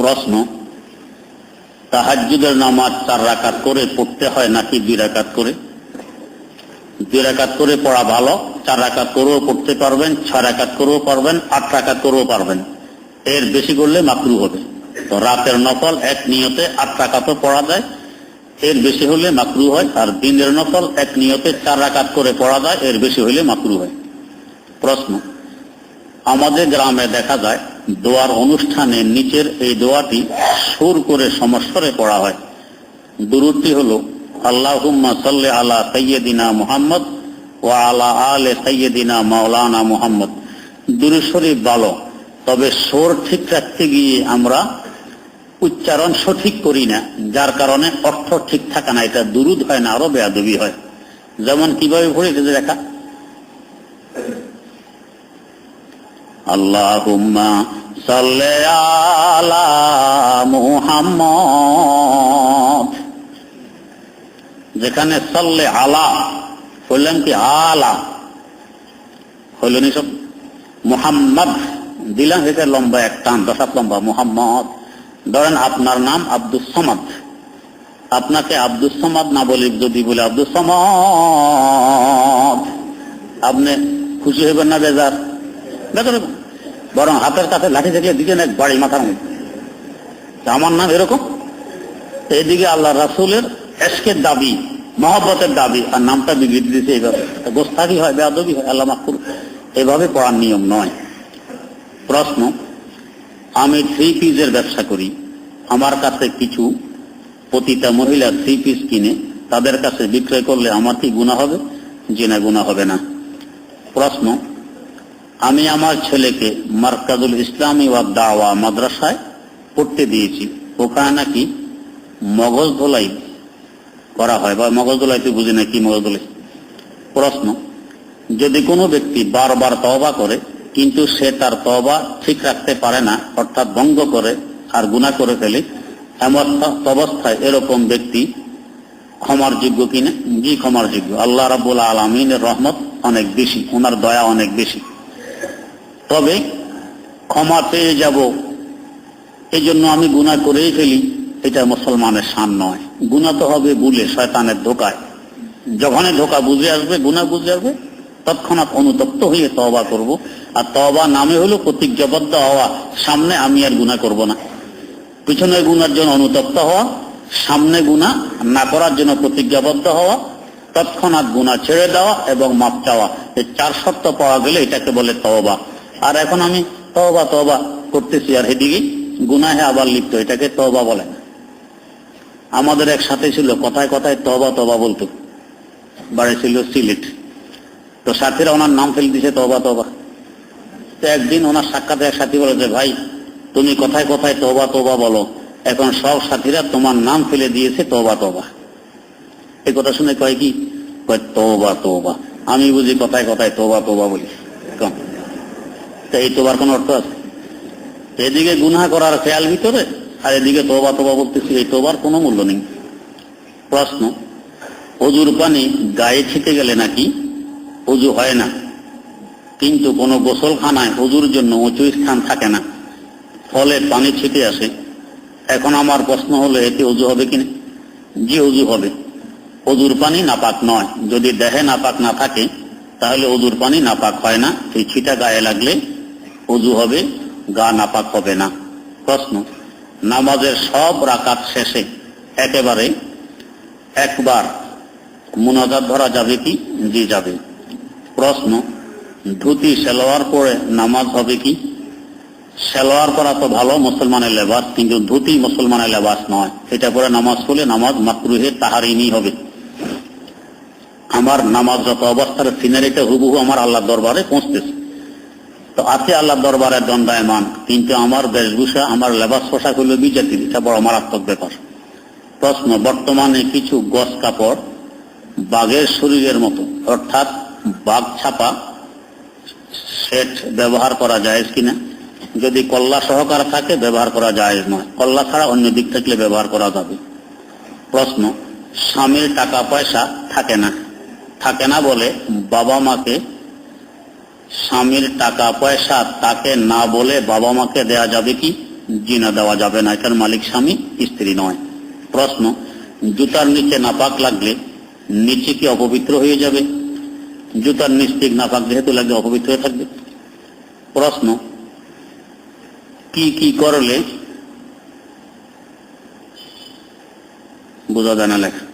প্রশ্ন, তাহাজ্জুদের নামাজ চার রাকাত করে পড়তে হয় নাকি দুই রাকাত করে? দুই রাকাত করে পড়া ভালো, চার রাকাত করেও পড়তে পারবেন, ছয় রাকাত করেও পারবেন, আট রাকাত করেও পারবেন। এর বেশি করলে মাকরু হবে। তো রাতের নকল এক নিয়তে আট রাকাতও পড়া যায়, এর বেশি হলে মাকরু হয়, আর দিনের নকল এক নিয়তে চার রাকাত করে পড়া যায়, এর বেশি হলে মাকরু হয়। প্রশ্ন, আমাদের গ্রামে দেখা যায় দোয়ার অনুষ্ঠানে নিচের এই দোয়াটি সুর করে সমস্বরে পড়া হয়। দুরুটি হল, আল্লাহুম্মা সাল্লি আলা সৈয়দিনা মুহাম্মদ ও আলা আলে সৈয়দিনা মাওলানা মুহাম্মদ। দুরু শরীফ ভালো, তবে সোর ঠিক রাখতে গিয়ে আমরা উচ্চারণ সঠিক করি না, যার কারণে অর্থ ঠিক থাকে না। এটা দুরুদ হয় না, আরও বেয়াদবি হয়। যেমন কীভাবে এটা দেখা। আল্লাহুম্মা সাল্লি আলা মুহাম্মদ। যেখানে সাল্লে আলা বললেন কি আলা? হইল নি মুহাম্মদ। দিলাম সেটা লম্বা এক টান দশাত লম্বা, মুহাম্মদ। ধরেন আপনার নাম আব্দুল সমাদ। আপনাকে আব্দুল সমাদ না বলি, যদি বলে আব্দুল সমাদ। আপনি খুশি হইবেন না বেজার? বেজার। বরং হাতের কাছে লাঠি থেকে দিকে এক বাড়ি মাথার মধ্যে আমার নাম এরকম। এইদিকে আল্লাহ রাসুলের এসকের দাবি, মহব্বতের দাবি, আর নামটা বিবৃতি দিয়েছে এইভাবে। গোস্তাকি হয়, বেয়াদবি হয়, আল্লাহ মাকুর এভাবে পড়ার নিয়ম নয়। প্রশ্ন, আমি থ্রি পিসের ব্যবসা করি। আমার কাছে কিছু প্রতিটা মহিলা থ্রি পিস কিনে, তাদের কাছে বিক্রয় করলে আমার কি গুণা হবে? জি না গুণা হবে না। প্রশ্ন আমি আমার ছেলেকে মার্কাজুল ইসলামী ওয়া দাওয়া মাদ্রাসায় পড়তে দিয়েছি। ওখানে নাকি মগজ ধোলাই করা হয়। বা মগজ ধোলাই তুই বুঝি না কি মগজ ধোলাই? প্রশ্ন। যদি কোনো ব্যক্তি বারবার তওবা করে, কিন্তু সে তার তওবা ঠিক রাখতে পারে না, অর্থাৎ ভঙ্গ করে আর গুণা করে ফেলে, এমন অবস্থায় এরকম ব্যক্তি ক্ষমার যোগ্য কিনা? জি, ক্ষমার যোগ্য। আল্লাহ রাবুল আলমিনের রহমত অনেক বেশি, ওনার দয়া অনেক বেশি। তবে ক্ষমা পেয়ে যাব। এই জন্য আমি গুণা করেই ফেলি। এটা মুসলমানের শান নয়। গুণা তো হবে ভুলে শয়তানের ধোকায়। যখনই ধোকা বুঝে আসবে গুণা বুঝে আসবে, তৎক্ষণাৎ অনুতপ্ত হয়ে তওবা করব। আর তওবা নামে হলো প্রতিজ্ঞাবদ্ধ হওয়া। সামনে আমি আর গুণা করব না। পিছনে গুনার জন্য অনুতপ্ত হওয়া, সামনে গুণা না করার জন্য প্রতিজ্ঞাবদ্ধ হওয়া, তৎক্ষণাৎ গুণা ছেড়ে দেওয়া এবং মাপ চাওয়া। এই চার শর্ত পাওয়া গেলে এটাকে বলে তওবা। আর এখন আমি তওবা তওবা করতেছি। আর এদিকে গুনাহে আবার লিপ্ত, এটাকে তওবা বলে। আমাদের এক সাথে ছিল, কথায় কথায় তবা তবা বলতো। বাড়ি ছিল সিলেট। তো সাথীরা ওনার নাম ফেলে দিছে তবা তবা তো একদিন ওনার সাক্ষাতে এক সাথী বলে যে ভাই, তুমি কথায় কথায় তবা তবা বলো। এখন সব সাথীরা তোমার নাম ফেলে দিয়েছে তবা তবা এই কথা শুনে কয় কি? কয় তবা তবা আমি বুঝি কথায় কথায় তবা তবা বলি। কম। এই তোবার কোন অর্থ আছে? এদিকে গুনাহ করার খেয়াল ভিতরে, আর এদিকে তোবা তোবা বলতেছি এই তোবার কোনো মূল্য নেই। প্রশ্ন, অজুর পানি গায়ে ছিটে গেলে নাকি অজু হয় না? কিন্তু কোনো গোসলখানায় অজুর জন্য উঁচু স্থান থাকে না, ফলে পানি ছিটে আসে। এখন আমার প্রশ্ন হলো এতে অজু হবে কিনা জি, অজু হবে। অজুর পানি নাপাক নয়। যদি দেহে নাপাক না থাকে, তাহলে অজুর পানি নাপাক হয় না। সেই ছিটা গায়ে লাগলে অজু হবে, গা নাপাক হবে না। প্রশ্ন, নামাজের সব রাকাত শেষে একেবারে একবার মুনাজাত ধরা যাবে কি? জি, যাবে। প্রশ্ন, ধুতি, সেলোয়ার পরে নামাজ হবে কি? সেলোয়ার করা তো ভালো, মুসলমানের লেবাস, কিন্তু ধুতি মুসলমানের লেবাস নয়। এটা পরে নামাজ পড়লে নামাজ মাকরুহে তাহারিনি হবে। আমার নামাজ যত অবস্থার সিনারিটা হুবহু আমার আল্লাহ দরবারে পৌঁছতেছে। তো আছে আল্লাহ দরবারে দণ্ডায়মান, কিন্তু আমার বেশভূষা আমার লেবাস পোশাক হলো বিজাতির এটা বড় মারাত্মক ব্যাপার। প্রশ্ন, বর্তমানে কিছু গস কাপড় বাঘের শরীরের মতো, অর্থাৎ বাঘ ছাপা সেট ব্যবহার করা যায় কিনা? যদি কল্লা সহকার থাকে, ব্যবহার করা যায় নয়। কল্লা ছাড়া অন্য দিক থাকলে ব্যবহার করা যাবে। প্রশ্ন, স্বামীর টাকা পয়সা থাকে না? থাকে না বলে বাবা মাকে স্বামীর টাকা পয়সা তাকে না বলে বাবা মাকে দেয়া যাবে কি? জিনা দেওয়া যাবে না। এটার মালিক স্বামী, স্ত্রী নয়। প্রশ্ন, জুতার নিচে নাপাক লাগলে নিচে কি অপবিত্র হয়ে যাবে? জুতার নিচ থেকে নাপাক যেহেতু লাগলে অপবিত্র হয়ে থাকবে। প্রশ্ন, কি কি করলে? বোঝা যায় না লেখা।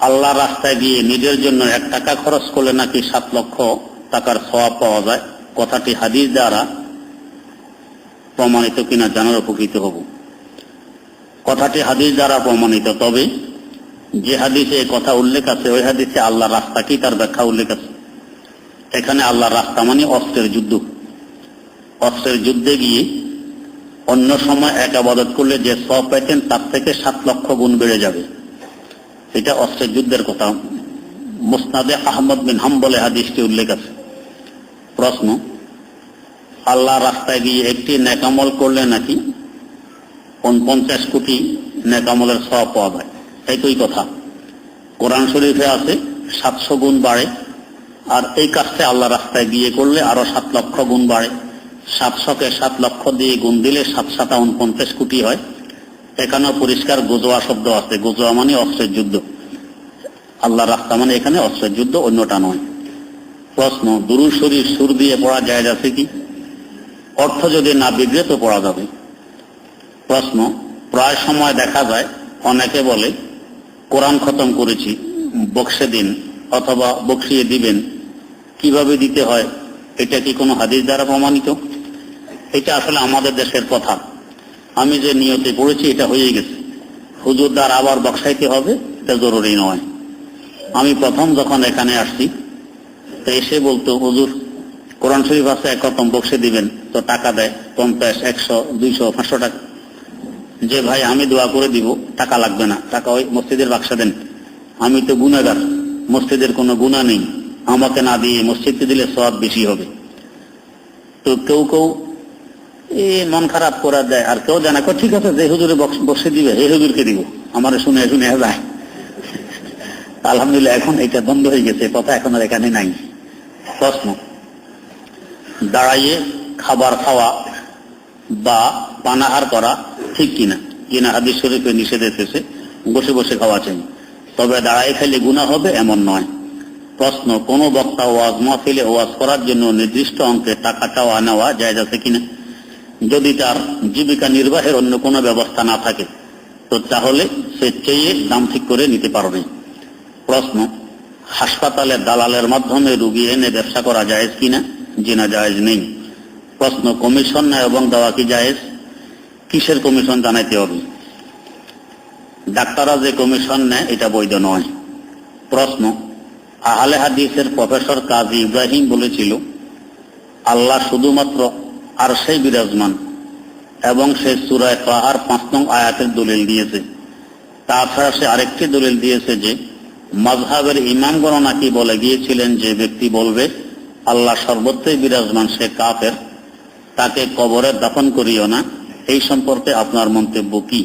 আল্লাহ রাস্তায় গিয়ে নিজের জন্য এক টাকা খরচ করলে নাকি সাত লক্ষ টাকার সওয়াব পাওয়া যায়? কথাটি হাদিস দ্বারা প্রমাণিত কিনা জানার উপকৃত হব। কথাটি হাদিস দ্বারা প্রমাণিত। তবে যে হাদিসে কথা উল্লেখ আছে, ওই হাদিসে আল্লাহ রাস্তা কি তার ব্যাখ্যা উল্লেখ আছে? এখানে আল্লাহ রাস্তা মানে অস্ত্রের যুদ্ধ। অস্ত্রের যুদ্ধে গিয়ে অন্য সময় এক আবাদত করলে যে সব পাইতেন, তার থেকে সাত লক্ষ গুণ বেড়ে যাবে। এটা অস্ত্রের যুদ্ধের কথা। মুসনাদে আহমদ বিন হাম্বলে হাদিসটি উল্লেখ আছে। প্রশ্ন, আল্লাহ রাস্তায় গিয়ে একটি নেকামল করলে নাকি পঞ্চাশ কোটি নেকামলের সব পাওয়া যায়? এইটাই কথা। কোরআন শরীফে আছে, সাতশো গুণ বাড়ে। আর এই কাজটা আল্লাহ রাস্তায় গিয়ে করলে আরও সাত লক্ষ গুণ বাড়ে। সাতশোকে সাত লক্ষ দিয়ে গুণ দিলে সাত সাতা উনপঞ্চাশ কোটি হয়। এখানেও পরিষ্কার গোজোয়া শব্দ আছে। গোজোয়া মানে অস্ত্রের যুদ্ধ। আল্লাহ রাস্তা মানে এখানে অস্ত্রের যুদ্ধ, অন্যটা নয়। প্রশ্ন দুরু শরীর সুর দিয়ে পড়া যায় আছে কি? অর্থ যদি না বিগড়ে তো পড়া যাবে। প্রশ্ন, প্রায় সময় দেখা যায় অনেকে বলে, কোরআন খতম করেছি, বক্সে দিন অথবা বক্সিয়ে দিবেন। কীভাবে দিতে হয়? এটা কি কোনো হাদিস দ্বারা প্রমাণিত? এটা আসলে আমাদের দেশের কথা। আমি যে নিয়তে পড়েছি এটা হয়ে গেছে। হুজুর দ্বার আবার বক্সাইতে হবে, এটা জরুরি নয়। আমি প্রথম যখন এখানে আসছি, তো এসে বলতো, হুজুর, কোরআন শরীফ আছে, এক রকম বক্সে দিবেন, তো টাকা দেয় পঞ্চাশ একশো, দুইশো, পাঁচশো টাকা। যে ভাই, আমি দোয়া করে দিব, টাকা লাগবে না, টাকা ওই মসজিদের বাক্সা দেন। আমি তো গুণাগার, মসজিদের কোনো গুণা নেই, আমাকে না দিয়ে মসজিদকে দিলে সব বেশি হবে। তো কেউ কেউ মন খারাপ করা দেয়, আর কেউ জানা কো ঠিক আছে, যে হুজুরে বসে দিবে এই হুজুরকে দিব। আমার শুনে শুনে যায়। আলহামদুলিল্লাহ, এখন এটা বন্ধ হয়ে গেছে কথা এখন আর এখানে নাই। প্রশ্ন, দাঁড়াইয়ে খাবার খাওয়া বা পানাহার করা ঠিক কিনা? কিনা হাদিস শরীফে নিষেধ এসেছে, বসে বসে খাওয়া চাই তবে দাঁড়াই খাইলে গুণা হবে, এমন নয়। প্রশ্ন, কোন বক্তা ওয়াজ মাহফিলে ওয়াজ করার জন্য নির্দিষ্ট অঙ্কে টাকা চাওয়া নেওয়া যায় যাচ্ছে কিনা? যদি তার জীবিকা নির্বাহের অন্য কোনো ব্যবস্থা না থাকে, তো তাহলে সে চেয়ে দাম ঠিক করে নিতে পারবে। প্রশ্ন, হাসপাতালে দালালের মাধ্যমে রুগী এনে ব্যবসা করা যায় কিনা? জিনা জায়েজ নেই। প্রশ্ন, কমিশন নেয় এবং দেওয়া কি জায়েজ? কিসের কমিশন জানাইতে হবে? ডাক্তাররা যে কমিশন নেয়, এটা বৈধ নয়। প্রশ্ন, আহলে হাদিসের প্রফেসর কাজী ইব্রাহিম বলেছিল, আল্লাহ শুধুমাত্র আর সেই বিরাজমান। এবং সে সুরায় পাহাড় পাঁচ নং আয়াতের দলিল দিয়েছে। তাছাড়া সে আরেকটি দলিল দিয়েছে যে মজহাবের ইমামগণ নাকি বলে গিয়েছিলেন যে ব্যক্তি বলবে, আল্লাহ সর্বত্রই বিরাজমান সে কাফের, তাকে কবরে দাফন করিও না, এই সম্পর্কে আপনার মন্তব্য কি?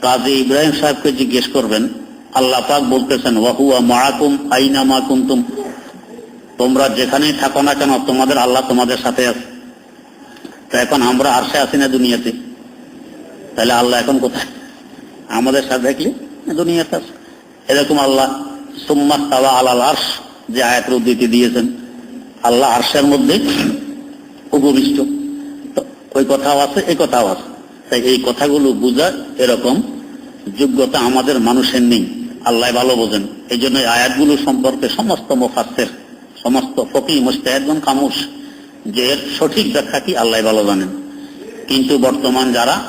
কাজী ইব্রাহিম সাহেবকে জিজ্ঞেস করবেন, আল্লাহ পাক বলতেছেন, ওয়াহুয়া মারাকুম আইনা মা কুন্তুম? তোমরা যেখানেই থাকো না কেন, তোমাদের আল্লাহ তোমাদের সাথে আছে। তা এখন আমরা আরশে আছি না দুনিয়াতে। তাহলে আল্লাহ এখন কোথায়? আমাদের সাথে দেখলে? দুনিয়াতে এরকম আল্লাহ সুম্মাত তাওয়া আলাল আর্শ যে আয়াতের উদ্ধৃতি দিয়েছেন, আল্লাহ আরশের মধ্যে উপবিষ্ট। ওই কথাও আছে, এই কথাও আছে। তাই এই কথাগুলো বুঝা এরকম যোগ্যতা আমাদের মানুষের নেই। আল্লাহ ভালো বোঝেন। এই জন্য আয়াতগুলো সম্পর্কে সমস্ত মোফাসের সমস্ত ফকি মুস্তাহেদগণ খামুশ। যে সঠিক ব্যাখ্যা কি আল্লাহ ভালো জানেন। কিন্তু বর্তমান যারা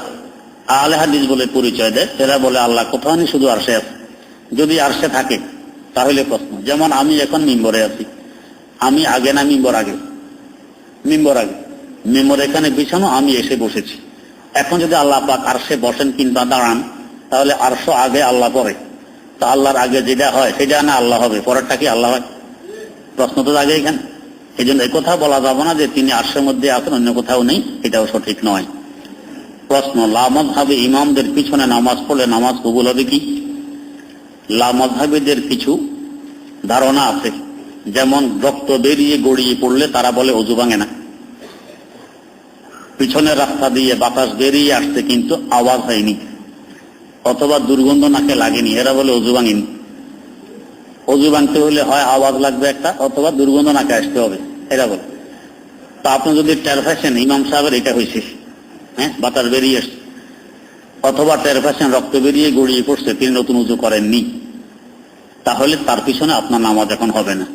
আহলে হাদিস বলে পরিচয় দেয় এরা বলে, আল্লাহ কোথাও শুধু আরশে আছে? যদি আরশে থাকে, তাহলে প্রশ্ন। যেমন আমি এখন মিম্বরে আছি। আমি আগে না মিম্বর আগে? মিম্বর আগে। মিম্বর এখানে বিছানো, আমি এসে বসেছি। এখন যদি আল্লাহ পাক আরশে বসেন কিংবা দাঁড়ান, তাহলে আরশো আগে আল্লাহ পরে। তা আল্লাহর আগে যেটা হয়, সেটা না আল্লাহ হবে, পরেরটা কি আল্লাহ হয়? প্রশ্ন তো আগে এখানে। এই জন্য কথা বলা যাবে না যে তিনি আরশের মধ্যে আছেন, অন্য কোথাও নেই, এটাও সঠিক নয়। প্রশ্ন লামত ভাবে ইমামদের পিছনে নামাজ পড়লে নামাজ কবুল হবে কি? লামধাবীদের কিছু ধারণা আছে। যেমন, রক্ত বেরিয়ে গড়িয়ে পড়লে তারা বলে অজু ভাঙে না। পিছনের রাস্তা দিয়ে বাতাস বেরিয়ে আসছে কিন্তু আওয়াজ হয়নি, অথবা দুর্গন্ধ নাকে লাগেনি, এরা বলে অজু ভাঙেনি। অজু ভাঙতে হলে হয় আওয়াজ লাগবে একটা, অথবা দুর্গন্ধ নাকে আসতে হবে এরা বলে। তা আপনি যদি টের ফ্যাশন ইমাম সাহেবের এটা হয়েছে হ্যাঁ বাতাস বেরিয়ে আসছে। অথবা টের ফ্যাশন রক্ত বেরিয়ে গড়িয়ে পড়ছে, তিনি নতুন উজু করেননি। তাহলে তার পিছনে আপনার নামাজ এখন হবে না।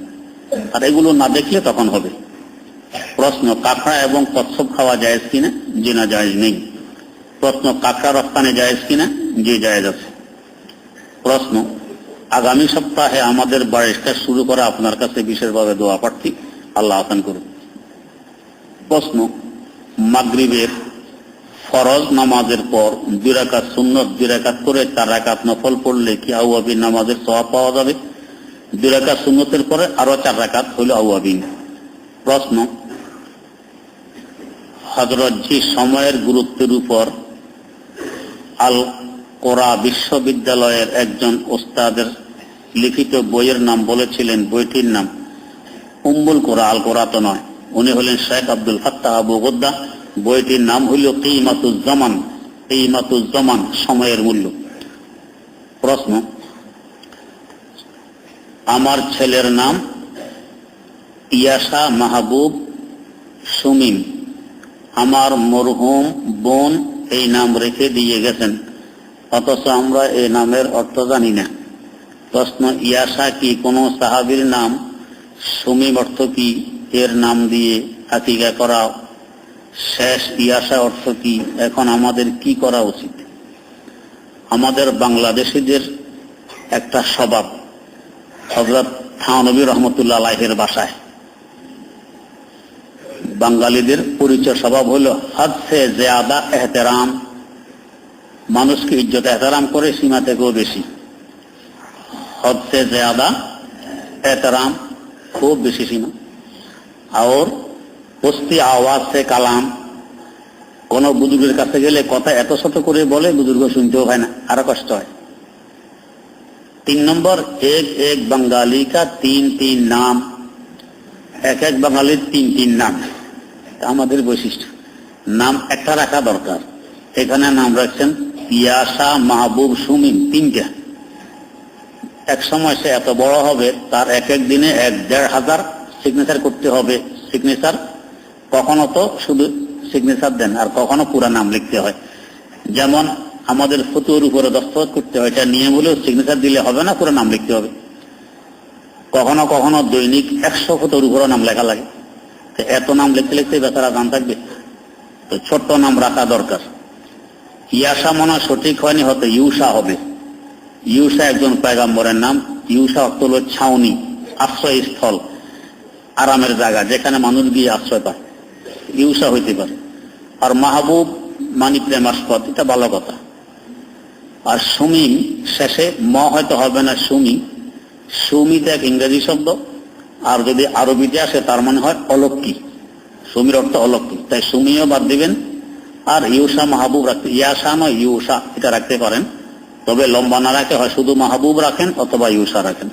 আর এগুলো না দেখলে তখন হবে। প্রশ্ন, কাঁকড়া এবং কচ্ছপ খাওয়া যায় কিনা? যে না জায়েজ নেই। প্রশ্ন, কাঁকড়া রপ্তানি জায়েজ কিনা? যে জায়েজ আছে। প্রশ্ন আগামী সপ্তাহে আমাদের কাজ শুরু করা আপনার কাছে বিশেষভাবে দোয়া প্রার্থী। আল্লাহ আসান করুন। প্রশ্ন, মাগরিবের ফরজ নামাজের পর দুই সুন্নত, দুই করে চার রাকাত নফল পড়লে কি আউয়াবিন নামাজের সওয়াব পাওয়া যাবে? দুই সুন্নতের পরে আরও চার রাকাত হইল আউয়াবিন। প্রশ্ন হজরতজি সময়ের গুরুত্বের উপর আল কোরা বিশ্ববিদ্যালয়ের একজন ওস্তাদের লিখিত বইয়ের নাম বলেছিলেন, বইটির নাম উম্বুল কোরা আল কোরা তো নয়। উনি হলেন Sheikh Abdul Fattah Abu Ghuddah. বইটির নাম হইল কিমাতুজ্জামান। কিমাতুজ্জামান সময়ের মূল্য। প্রশ্ন, আমার ছেলের নাম ইয়াসা মাহবুব সুমিম আমার মরহুম বোন এই নাম রেখে দিয়ে গেছেন। অথচ আমরা এই নামের অর্থ জানি না। প্রশ্ন, ইয়াসা কি কোনো সাহাবির নাম? সুমিম অর্থ কি? এর নাম দিয়ে আকিকা করা। শেষ ইয়াসা অর্থ কি? এখন আমাদের কি করা উচিত? আমাদের বাংলাদেশিদের একটা স্বভাব হজরত থানবী রহমতুল্লাহ আলাহের বাসায়। বাঙালিদের পরিচয় স্বভাব হলো হদ সে জেয়াদা, এহতেরাম মানুষকে ইজ্জত এহতেরাম করে সীমা থেকেও বেশি। সে জেয়াদা এহতেরাম খুব বেশি সীমা। আর পস্তি আওয়াজ সে কালাম। কোন বুজুর্গের কাছে গেলে কথা এত শত করে বলে বুজুর্গ শুনতেও হয় না, আরও কষ্ট হয়। তিন নম্বর, এক এক বাঙালি কা তিন তিন নাম। এক এক বাঙালির তিন তিন নাম। আমাদের বৈশিষ্ট্য। নাম একটা রাখা দরকার। এখানে নাম রাখছেন ইয়াসা মাহবুব সুমিন তিনটা এক সময় সে এত বড় হবে, তার এক এক দিনে এক দেড় হাজার সিগনেচার করতে হবে। সিগনেচার কখনো তো শুধু সিগনেচার দেন, আর কখনো পুরা নাম লিখতে হয়। যেমন আমাদের ফতুর উপরে দস্তখত করতে হয়, এটা নিয়ম হলেও সিগনেচার দিলে হবে না, পুরো নাম লিখতে হবে। কখনো কখনো দৈনিক একশো ফটোর উপরে নাম লেখা লাগে। এত নাম লিখতে লিখতে বেচারা গান থাকবে। তো ছোট্ট নাম রাখা দরকার। ইয়াসা মনে হয় সঠিক হয়নি, হয়তো ইউসা হবে। ইউসা একজন পয়গাম্বরের নাম, ইউসা অর্থ হল ছাউনি, আশ্রয়স্থল, আরামের জায়গা, যেখানে মানুষ গিয়ে আশ্রয় পায়। ইউসা হইতে পারে। আর মাহবুব, মানি প্রেমাস্পদ এটা ভালো কথা। আর সুমি শেষে ম হয়তো হবে না সুমি। সুমিতে এক ইংরেজি শব্দ, আর যদি আরবিতে আসে তার মানে হয় অলক্কি। সুমির অর্থ অলক্কি। তাই সুমিও বাদ দিবেন আর ইউসা মাহবুব রাখতে ইয়াসা নয়, ইউসা এটা রাখতে পারেন। তবে লম্বা না রাখে হয় শুধু মাহবুব রাখেন অথবা ইউসা রাখেন।